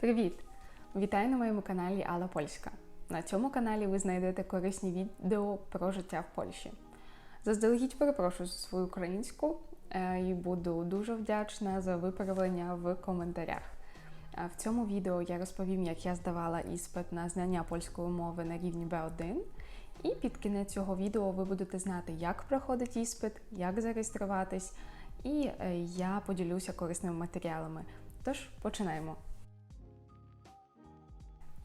Привіт! Вітаю на моєму каналі Алла Польська. На цьому каналі ви знайдете корисні відео про життя в Польщі. Заздалегідь перепрошую за свою українську е, і буду дуже вдячна за виправлення в коментарях. Е, В цьому відео я розповім, як я здавала іспит на знання польської мови на рівні B1. І під кінець цього відео ви будете знати, як проходить іспит, як зареєструватись, і е, я поділюся корисними матеріалами. Тож починаємо.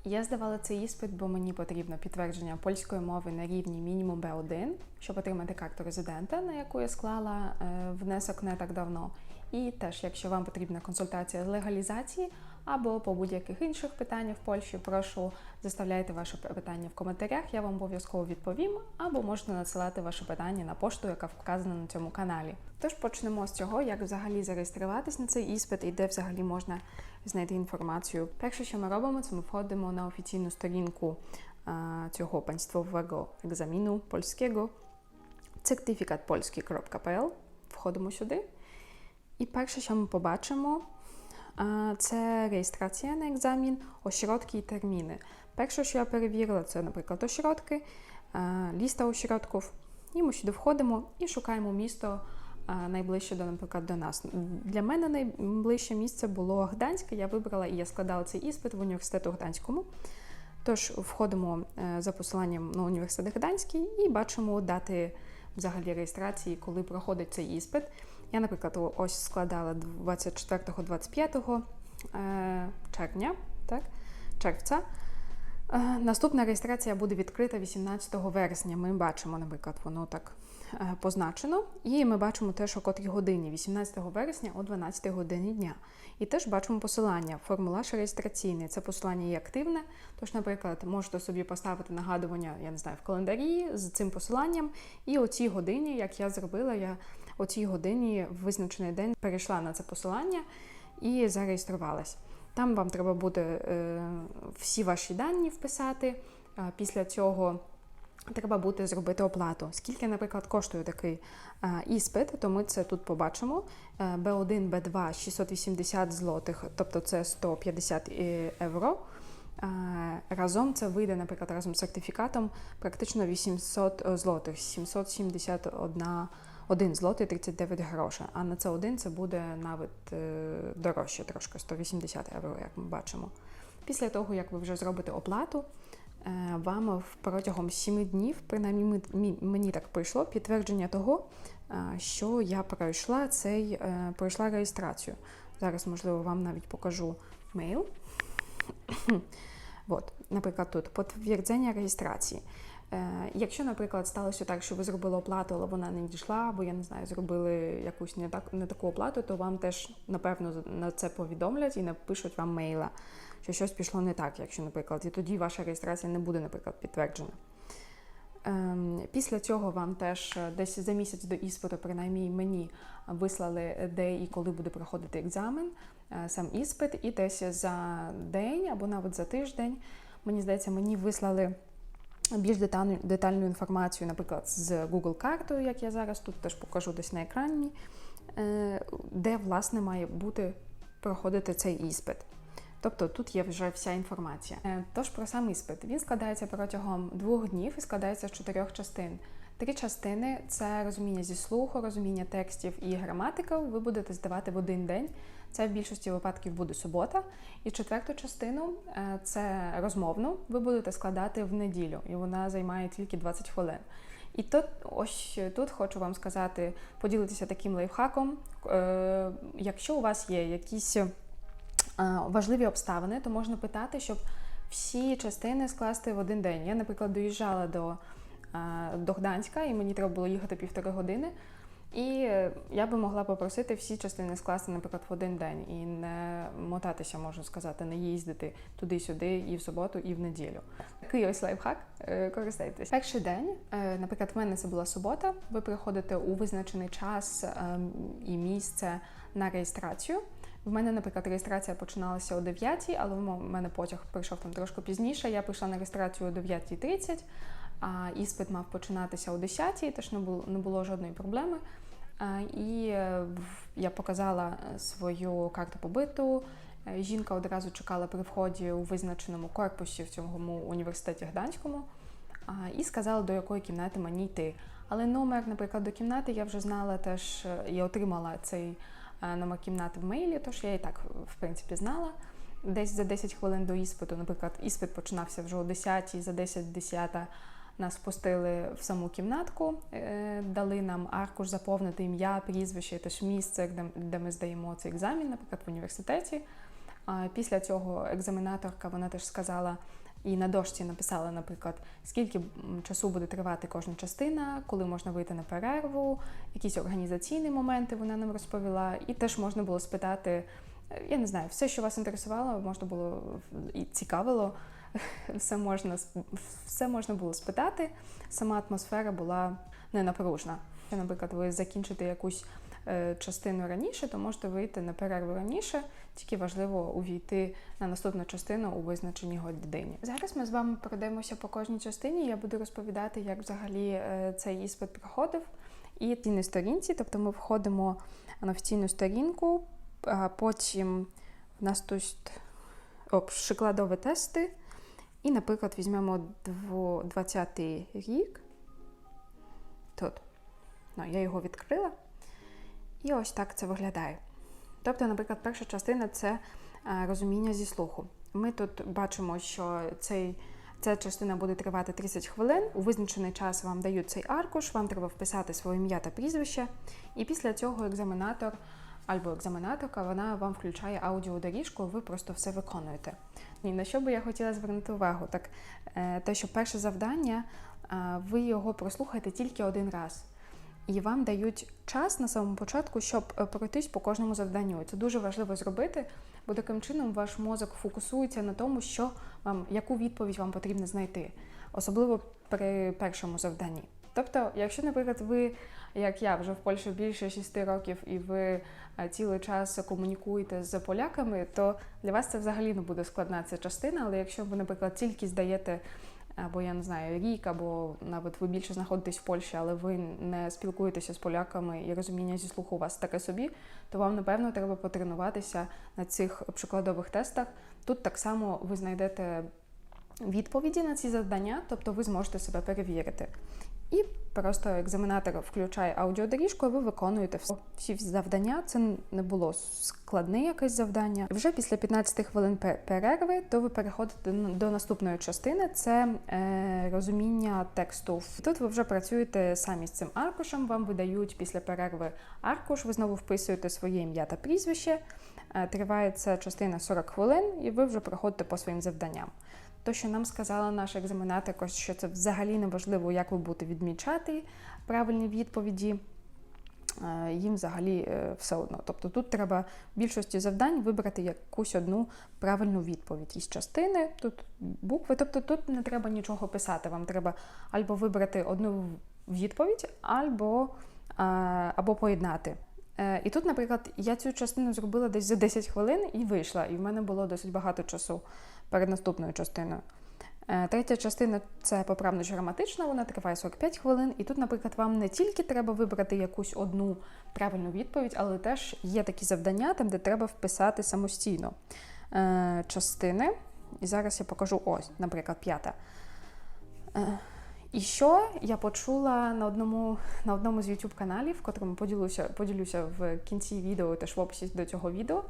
Я здавала цей іспит, бо мені потрібно підтвердження польської мови на рівні мінімум B1, щоб отримати карту резидента, на яку я склала е, внесок не так давно. І теж, якщо вам потрібна консультація з легалізації або по будь-яких інших питаннях в Польщі, прошу заставляйте ваше питання в коментарях, я вам обов'язково відповім, або можете надсилати ваше питання на пошту, яка вказана на цьому каналі. Тож почнемо з цього, як взагалі зареєструватись на цей іспит і де взагалі можна знайти інформацію. Перше, що ми робимо, це ми входимо на офіційну сторінку а, цього państwowego egzaminu польського certyfikatpolski.pl. Входимо сюди. І перше, що ми побачимо, а, це реєстрація на екзамен, ошродки і терміни. Перше, що я перевірила, це, наприклад, ошродки, а, ліста ошродків. І ми сюди входимо і шукаємо місто а, найближче до, наприклад, до нас. Для мене найближче місце було Гданське. Я вибрала і я складала цей іспит в університету Гданському. Тож входимо е, за посиланням на університет Гданський і бачимо дати взагалі реєстрації, коли проходить цей іспит. Я, наприклад, ось складала 24-25 е, червня, так, червця. Е, Наступна реєстрація буде відкрита 18 вересня. Ми бачимо, наприклад, воно так е, позначено. І ми бачимо теж о котрій годині, 18 вересня о 12 годині дня. І теж бачимо посилання. Формулаж реєстраційний. Це посилання є активне. Тож, наприклад, можете собі поставити нагадування, я не знаю, в календарі з цим посиланням. І о цій годині, як я зробила, я о цій годині в визначений день перейшла на це посилання і зареєструвалась. Там вам треба буде е, всі ваші дані вписати. Після цього треба буде зробити оплату. Скільки, наприклад, коштує такий е, іспит, то ми це тут побачимо. Е, B1, B2 680 злотих, тобто це 150 євро. Е, Разом це вийде, наприклад, разом з сертифікатом практично 800 злотих, 771 1 злотий 39 грошей, а на це один це буде навіть е, дорожче трошки 180 євро, як ми бачимо. Після того, як ви вже зробите оплату, е, вам протягом 7 днів, принаймні мені так прийшло, підтвердження того, е, що я пройшла цей пройшла реєстрацію. Зараз, можливо, вам навіть покажу мейл. От, наприклад, тут підтвердження реєстрації. Е, Якщо, наприклад, сталося так, що ви зробили оплату, але вона не дійшла, або я не знаю, зробили якусь не так не таку оплату, то вам теж напевно на це повідомлять і напишуть вам мейла, що щось пішло не так, якщо, наприклад, і тоді ваша реєстрація не буде, наприклад, підтверджена. Ем, Після цього вам теж е, десь за місяць до іспиту, принаймні мені вислали, де і коли буде проходити екзамен, е, сам іспит, і десь за день або навіть за тиждень, мені здається, мені вислали більш детальну, детальну інформацію, наприклад, з Google картою, як я зараз тут теж покажу десь на екрані, е, де власне має бути проходити цей іспит. Тобто тут є вже вся інформація. Е, Тож про сам іспит. Він складається протягом двох днів і складається з чотирьох частин. Три частини це розуміння зі слуху, розуміння текстів і граматика. Ви будете здавати в один день. Це в більшості випадків буде субота. І четверту частину е, це розмовну. Ви будете складати в неділю, і вона займає тільки 20 хвилин. І тут ось тут хочу вам сказати, поділитися таким лайфхаком. Е, Якщо у вас є якісь е, важливі обставини, то можна питати, щоб всі частини скласти в один день. Я, наприклад, доїжджала до, до Гданська, і мені треба було їхати півтори години. І е, я би могла попросити всі частини скласти, наприклад, в один день і не мотатися, можу сказати, не їздити туди-сюди і в суботу, і в неділю. Такий ось лайфхак, е, користайтесь. Перший день, е, наприклад, в мене це була субота. Ви приходите у визначений час ем, і місце на реєстрацію. В мене, наприклад, реєстрація починалася о 9, але в мене потяг прийшов там трошки пізніше. Я прийшла на реєстрацію о 9.30, а іспит мав починатися о 10-й, тож не було, не було жодної проблеми. І е, я показала е, свою карту побиту, Е, Жінка одразу чекала при вході у визначеному корпусі в цьому університеті Гданському і сказала, до якої кімнати мені йти. Але номер, наприклад, до кімнати я вже знала теж, я отримала цей номер кімнати в мейлі, тож я і так, в принципі, знала. Десь за 10 хвилин до іспиту, наприклад, іспит починався вже о 10 за 10-10 нас пустили в саму кімнатку, е, дали нам аркуш заповнити ім'я, прізвище, теж місце, де, ми здаємо цей екзамен, наприклад, в університеті. Після цього екзаменаторка вона теж сказала і на дошці написала, наприклад, скільки часу буде тривати кожна частина, коли можна вийти на перерву, якісь організаційні моменти вона нам розповіла. І теж можна було спитати, е, я не знаю, все, що вас інтересувало, можна було і цікавило, все можна, все можна було спитати. Сама атмосфера була ненапружна. Якщо, наприклад, ви закінчите якусь е, частину раніше, то можете вийти на перерву раніше, тільки важливо увійти на наступну частину у визначеній годині. Зараз ми з вами пройдемося по кожній частині. Я буду розповідати, як взагалі е, цей іспит проходив. І в цій сторінці, тобто ми входимо на офіційну сторінку, а потім в нас тут о, тести. І, наприклад, візьмемо 20 рік. Тут. Ну, я його відкрила. І ось так це виглядає. Тобто, наприклад, перша частина це е, розуміння зі слуху. Ми тут бачимо, що цей, ця частина буде тривати 30 хвилин. У визначений час вам дають цей аркуш, вам треба вписати своє ім'я та прізвище. І після цього екзаменатор або екзаменаторка вона вам включає аудіодоріжку, ви просто все виконуєте. Ні, на що би я хотіла звернути увагу? Так, е, те, що перше завдання, ви його прослухаєте тільки один раз. І вам дають час на самому початку, щоб е, пройтись по кожному завданню. Це дуже важливо зробити, бо таким чином ваш мозок фокусується на тому, що вам, яку відповідь вам потрібно знайти, особливо при першому завданні. Тобто, якщо, наприклад, ви, як я, вже в Польщі більше 6 років, і ви е, цілий час комунікуєте з поляками, то для вас це взагалі не буде складна ця частина. Але якщо ви, наприклад, тільки здаєте або я не знаю, рік, або навіть ви більше знаходитесь в Польщі, але ви не спілкуєтеся з поляками і розуміння зі слуху у вас таке собі, то вам напевно треба потренуватися на цих прикладових тестах. Тут так само ви знайдете відповіді на ці завдання, тобто ви зможете себе перевірити. І просто екзаменатор включає аудіодоріжку, а ви виконуєте всі- завдання. Це не було складне якесь завдання. Вже після 15 хвилин перерви, то ви переходите до- до наступної частини. Це е, розуміння тексту. Тут ви вже працюєте самі з цим аркушем. Вам видають після перерви аркуш. Ви знову вписуєте своє ім'я та прізвище. Е, Триває ця частина 40 хвилин, і ви вже проходите по своїм завданням. То, що нам сказала наша екзаменаторка, що це взагалі не важливо, як ви будете відмічати правильні відповіді. е, Їм взагалі е, все одно. Тобто тут треба в більшості завдань вибрати якусь одну правильну відповідь із частини, тут букви. Тобто тут не треба нічого писати. Вам треба або вибрати одну відповідь, або, е, або поєднати. І тут, наприклад, я цю частину зробила десь за 10 хвилин і вийшла, і в мене було досить багато часу перед наступною частиною. Е, Третя частина це поправно граматична, вона триває 45 хвилин. І тут, наприклад, вам не тільки треба вибрати якусь одну правильну відповідь, але теж є такі завдання, там, де треба вписати самостійно е, частини. І зараз я покажу ось, наприклад, п'ята. Е, І що я почула на одному, на одному з YouTube каналів, в котрому поділюся, поділюся в кінці відео, теж в описі до цього відео.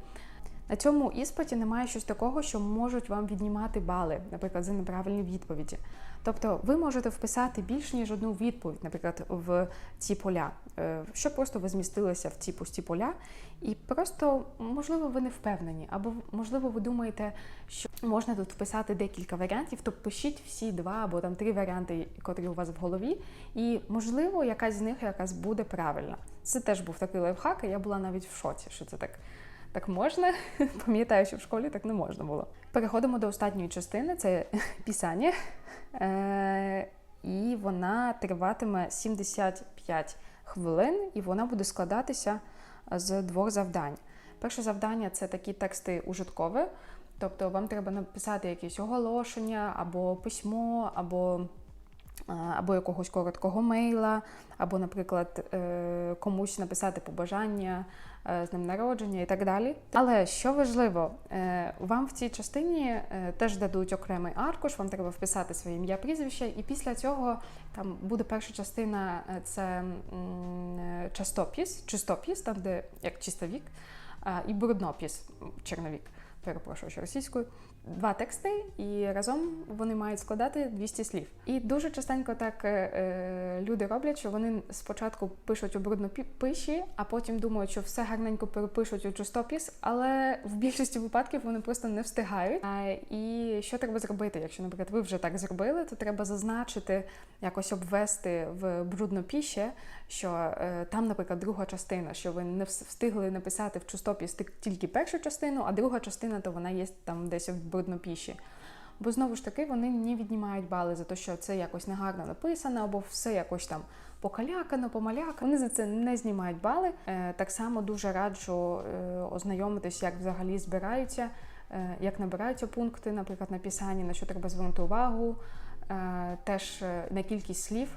На цьому іспиті немає щось такого, що можуть вам віднімати бали, наприклад, за неправильні відповіді. Тобто ви можете вписати більш ніж одну відповідь, наприклад, в ці поля, е, щоб просто ви змістилися в ці пусті поля, і просто, можливо, ви не впевнені, або можливо, ви думаєте, що можна тут вписати декілька варіантів, то пишіть всі два або там три варіанти, котрі у вас в голові, і можливо, якась з них якась буде правильна. Це теж був такий лайфхак, і я була навіть в шоці, що це так. Так можна, пам'ятаю, що в школі так не можна було. Переходимо до останньої частини це писання. Е, і вона триватиме 75 хвилин, і вона буде складатися з двох завдань. Перше завдання це такі тексти ужиткові, тобто вам треба написати якесь оголошення або письмо, або або якогось короткого мейла, або, наприклад, е, комусь написати побажання е, з ним народження і так далі. Але що важливо, е, вам в цій частині е, теж дадуть окремий аркуш, вам треба вписати своє ім'я, прізвище, і після цього там буде перша частина е, це е, частопіс, чистопіс, там де як чистовік, і бруднопіс, черновік, перепрошую, що російською. Два тексти, і разом вони мають складати 200 слів. І дуже частенько так е, е, люди роблять, що вони спочатку пишуть у бруднопиші, а потім думають, що все гарненько перепишуть у чистопіс, але в більшості випадків вони просто не встигають. А, і що треба зробити? Якщо, наприклад, ви вже так зробили, то треба зазначити, якось обвести в бруднопіші, що е, там, наприклад, друга частина, що ви не встигли написати в чистопіс тільки першу частину, а друга частина, то вона є там десь в бруднопіші. Бо знову ж таки вони не віднімають бали за те, що це якось негарно написано, або все якось там покалякано, помалякано. Вони за це не знімають бали. Е, так само дуже раджу е, ознайомитись, як взагалі збираються, е, як набираються пункти, наприклад, на писанні, на що треба звернути увагу, теж на кількість слів.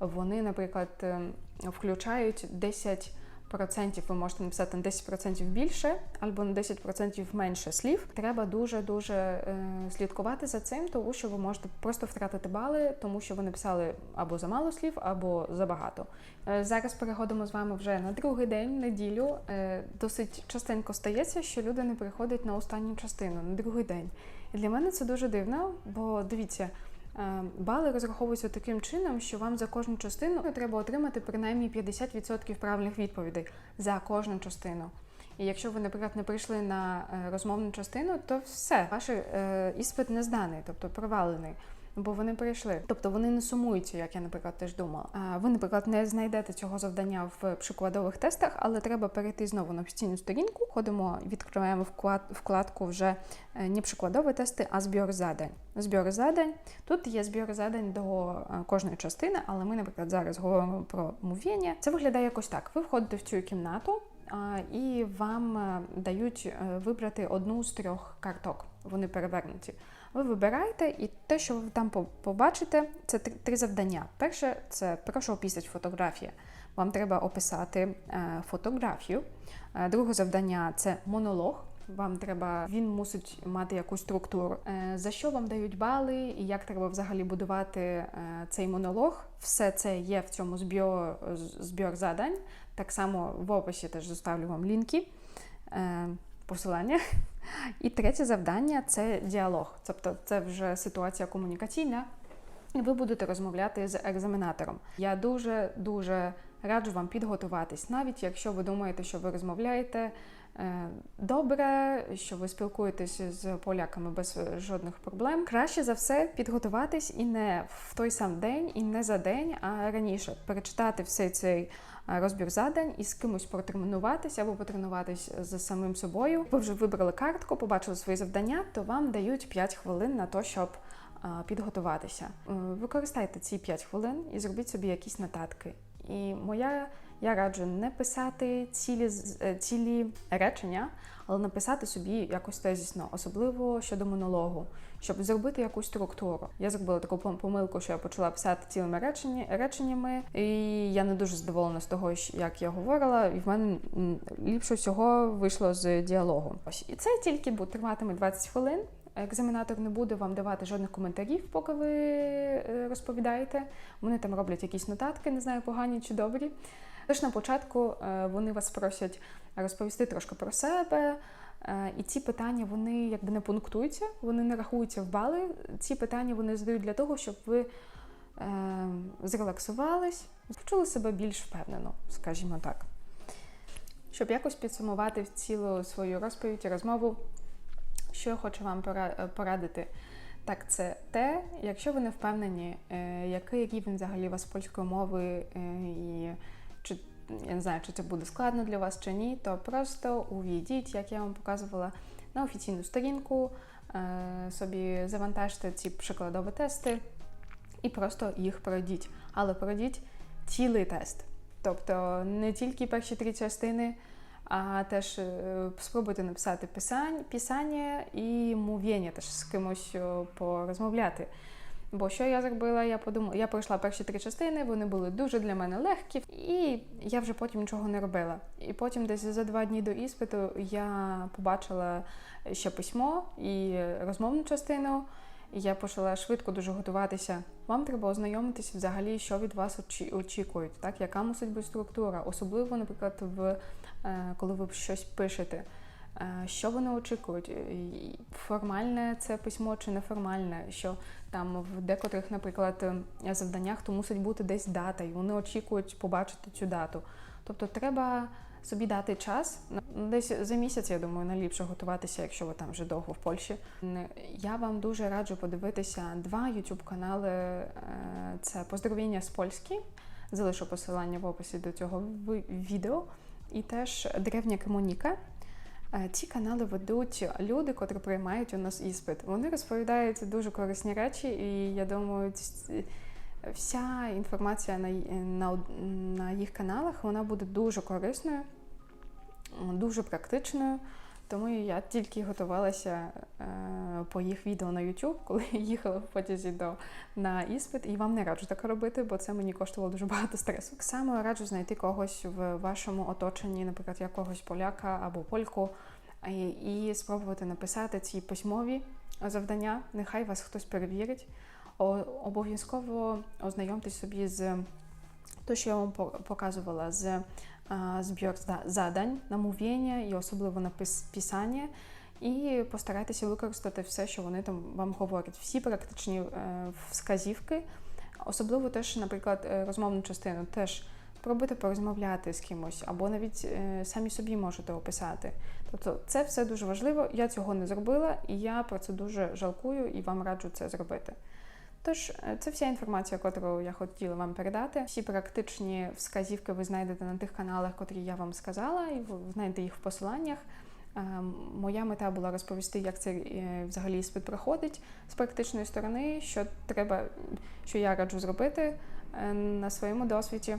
Вони, наприклад, е, включають 10%, ви можете написати на 10% більше або на 10% менше слів. Треба дуже-дуже е, слідкувати за цим, тому що ви можете просто втратити бали, тому що ви написали або за мало слів, або за багато. Е, Зараз переходимо з вами вже на другий день, неділю. Е, Досить частенько стається, що люди не приходять на останню частину, на другий день. І для мене це дуже дивно, бо дивіться. Е, Бали розраховуються таким чином, що вам за кожну частину треба отримати принаймні 50% правильних відповідей за кожну частину. І якщо ви, наприклад, не прийшли на е, розмовну частину, то все, ваш е, іспит не зданий, тобто провалений. Бо вони прийшли, тобто вони не сумуються, як я, наприклад, теж думала. А ви, наприклад, не знайдете цього завдання в прикладових тестах, але треба перейти знову на офіційну сторінку. Ходимо, відкриваємо вклад, вкладку вже не прикладові тести, а збір задань. Збір задань. Тут є збір задань до е, кожної частини, але ми, наприклад, зараз говоримо про мовлення. Це виглядає якось так: ви входите в цю кімнату. І вам е, дають е, вибрати одну з трьох карток. Вони перевернуті. Ви вибираєте, і те, що ви там побачите, це три, завдання. Перше це прошу описати фотографія. Вам треба описати е, фотографію. Е, друге завдання це монолог. Вам треба, він мусить мати якусь структуру. Е, За що вам дають бали і як треба взагалі будувати цей монолог? Все це є в цьому збір, задань. Так само в описі теж заставлю вам лінки, посилання. І третє завдання це діалог. Тобто це вже ситуація комунікаційна, і ви будете розмовляти з екзаменатором. Я дуже дуже раджу вам підготуватись, навіть якщо ви думаєте, що ви розмовляєте добре, що ви спілкуєтесь з поляками без жодних проблем. Краще за все підготуватись і не в той сам день, і не за день, а раніше перечитати все цей е, розбір задань і з кимось протренуватися або потренуватись з самим собою. Ви вже вибрали картку, побачили свої завдання, то вам дають 5 хвилин на те, щоб е, підготуватися. Е, Використайте ці 5 хвилин і зробіть собі якісь нотатки. І моя я раджу не писати цілі е, цілі речення, але написати собі якось тезісно, особливо щодо монологу, щоб зробити якусь структуру. Я зробила таку помилку, що я почала писати цілими речення, реченнями, і я не дуже задоволена з того, як я говорила, і в мене ліпше всього вийшло з діалогу. Ось і це тільки бу- триватиме 20 хвилин. Екзаменатор не буде вам давати жодних коментарів, поки ви е, розповідаєте. Вони там роблять якісь нотатки, не знаю, погані чи добрі. Тож на початку е, вони вас просять розповісти трошки про себе. е, І ці питання вони якби не пунктуються, вони не рахуються в бали. Ці питання вони задають для того, щоб ви е, зрелаксувались, почули себе більш впевнено, скажімо так. Щоб якось підсумувати цілу свою розповідь і розмову, що я хочу вам порадити. Так, це те, якщо ви не впевнені, е, який рівень взагалі у вас польської мови, і я не знаю, чи це буде складно для вас чи ні, то просто увійдіть, як я вам показувала, на офіційну сторінку, е, собі завантажте ці прикладові тести і просто їх пройдіть. Але пройдіть цілий тест. Тобто не тільки перші три частини, а теж е, спробуйте написати писання і мовлення, теж з кимось е, порозмовляти. Бо що я зробила? Я подумала, я пройшла перші три частини, вони були дуже для мене легкі, і я вже потім нічого не робила. І потім, десь за два дні до іспиту, я побачила ще письмо і розмовну частину. І я почала швидко дуже готуватися. Вам треба ознайомитися взагалі, що від вас очікують, так яка мусить бути структура, особливо, наприклад, в е, коли ви щось пишете. Е, Що вони очікують? Е, Формальне це письмо чи неформальне? Що там в декотрих, наприклад, е, завданнях то мусить бути десь дата, і вони очікують побачити цю дату. Тобто треба собі дати час десь за місяць, я думаю, найліпше готуватися, якщо ви там вже довго в Польщі. Я вам дуже раджу подивитися два youtube канали. Е, Це поздоровіння з польськи. Залишу посилання в описі до цього відео. І теж древня комуніка. Е, Ці канали ведуть люди, котрі приймають у нас іспит. Вони розповідають дуже корисні речі, і я думаю, вся інформація на, на, на їх каналах вона буде дуже корисною, дуже практичною. Тому я тільки готувалася е, по їх відео на YouTube, коли їхала в потязі до на іспит, і вам не раджу так робити, бо це мені коштувало дуже багато стресу. Так само раджу знайти когось в вашому оточенні, наприклад, якогось поляка або польку, і, і спробувати написати ці письмові завдання. Нехай вас хтось перевірить. Обов'язково ознайомтесь собі з те, що я вам показувала, з збір задань, намовлення і особливо написання. І постарайтеся використати все, що вони там вам говорять. Всі практичні е, вказівки, особливо теж, наприклад, е, розмовну частину, теж спробуйте порозмовляти з кимось, або навіть е, самі собі можете описати. Тобто це все дуже важливо. Я цього не зробила, і я про це дуже жалкую і вам раджу це зробити. Тож, е, це вся інформація, яку я хотіла вам передати. Всі практичні вказівки ви знайдете на тих каналах, котрі я вам сказала, і ви знайдете їх в посиланнях. Е, Моя мета була розповісти, як це е, взагалі іспит проходить з практичної сторони, що треба, що я раджу зробити на своєму досвіді.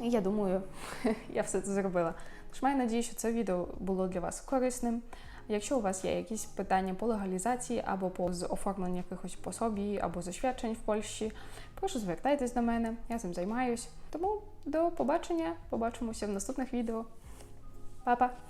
І я думаю, я все це зробила. Тож маю надію, що це відео було для вас корисним. Якщо у вас є якісь питання по легалізації або по оформленню якихось пособій або засвідчень в Польщі, прошу звертайтесь до мене, я цим займаюсь. Тому до побачення, побачимося в наступних відео. Па-па!